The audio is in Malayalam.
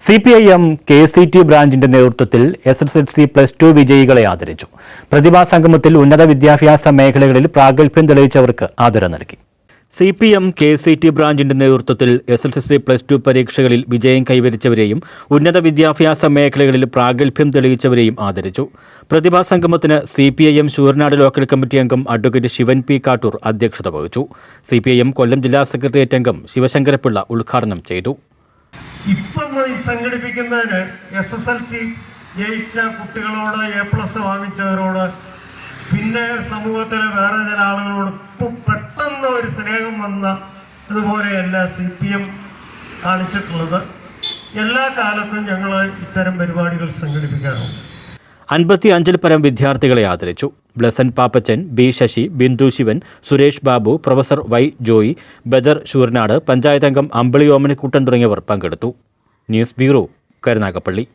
C P I M K C T ബ്രാഞ്ചിന്റെ നേതൃത്വത്തിൽ S S L C plus two വിജയികളെ ആദരിച്ചു. പ്രതിഭാ സംഗമത്തിൽ ഉന്നത വിദ്യാഭ്യാസ മേഖലകളിൽ പ്രാഗൽഭ്യം തെളിയിച്ചവർക്ക് ആദരം നൽകി. C P M K C T ബ്രാഞ്ചിന്റെ നേതൃത്വത്തിൽ S L C plus two പരീക്ഷകളിൽ വിജയം കൈവരിച്ചവരെയും ഉന്നത വിദ്യാഭ്യാസ മേഖലകളിൽ പ്രാഗൽഭ്യം തെളിയിച്ചവരെയും ആദരിച്ചു. പ്രതിഭാ സംഗമത്തിന് C P I M Sooranad local committee അംഗം അഡ്വക്കേറ്റ് ശിവൻ പി കാട്ടൂർ അധ്യക്ഷത വഹിച്ചു. C P I M Kollam ജില്ലാ സെക്രട്ടേറിയറ്റ് അംഗം ശിവശങ്കരപിള്ള ഉദ്ഘാടനം ചെയ്തു. ഇപ്പം സംഘടിപ്പിക്കുന്നതിന് എസ് എസ് എൽ സി ജയിച്ച കുട്ടികളോട് എ പ്ലസ് വാങ്ങിച്ചവരോട് പിന്നെ സമൂഹത്തിലെ വേറെ ചില ആളുകളോട് ഇപ്പം പെട്ടെന്ന് ഒരു സ്നേഹം വന്ന ഇതുപോലെയല്ല സി പി എം കാണിച്ചിട്ടുള്ളത് എല്ലാ കാലത്തും ഞങ്ങൾ ഇത്തരം പരിപാടികൾ സംഘടിപ്പിക്കാറുണ്ട്. അൻപത്തി അഞ്ചിൽ പരം വിദ്യാർത്ഥികളെ ആദരിച്ചു. Blessan Pappachan B Sasi Bindu Sivan Suresh Babu professor Y Joy Badar Sooranad പഞ്ചായത്തംഗം Ambili Omanakuttan തുടങ്ങിയവർ പങ്കെടുത്തു. News bureau Karunagappally.